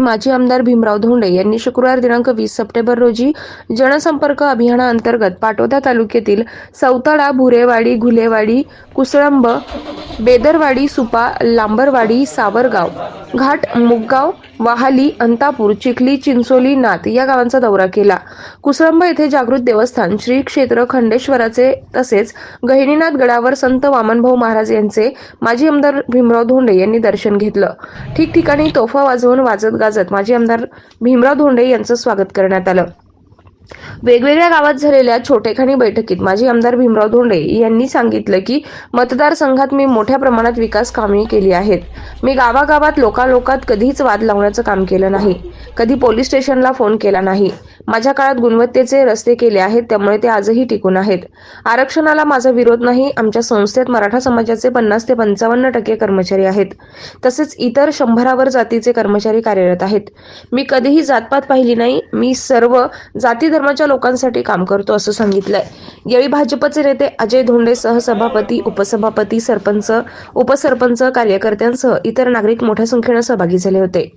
की माजी आमदार भीमराव धोंडे यांनी शुक्रवार दिनांक वीस सप्टेंबर रोजी जनसंपर्क अभियानाअंतर्गत पाटोदा तालुक्यातील सौताळा भुरेवाडी घुलेवाडी कुसळंब बेदरवाडी सुपा लांबरवाडी सावरगाव घाट मुगगाव वाहाली अंतापूर चिखली चिंचोली नाथ या गावांचा दौरा केला. कुसरंब येथे जागृत देवस्थान श्री क्षेत्र खंडेश्वराचे तसेच गहिनीनाथ गडावर संत वामनभाऊ महाराज यांचे माजी आमदार भीमराव धोंडे यांनी दर्शन घेतलं. ठिकठिकाणी तोफा वाजवून वाजत गाजत माजी आमदार भीमराव धोंडे यांचं स्वागत करण्यात आलं. वेगवेगळ्या गावात झालेल्या छोटेखानी बैठकीत माजी आमदार भीमराव धोंडे यांनी सांगितलं की मतदारसंघात मी मोठ्या प्रमाणात विकास कामे केली आहेत. मी गावागावात लोकालोकात कधीच वाद लावण्याचं काम केलं नाही. कधी पोलीस स्टेशनला फोन केला नाही. माझ्या काळात गुणवत्तेचे रस्ते केले आहेत त्यामुळे ते आजही टिकून आहेत. आरक्षणाला माझा विरोध नाही आमच्या संस्थेत मराठा समाजाचे पन्नास ते पंचावन्न टक्के कर्मचारी आहेत. तसेच इतर शंभरावर जातीचे कर्मचारी कार्यरत आहेत. मी कधीही जातपात पाहिली नाही मी सर्व जाती धर्माच्या लोकांसाठी काम करतो असं सांगितलंय. यावेळी भाजपचे नेते अजय धोंडे सहसभापती उपसभापती सरपंच उपसरपंच कार्यकर्त्यांसह इतर नागरिक मोठ्या संख्येनं सहभागी झाले होते.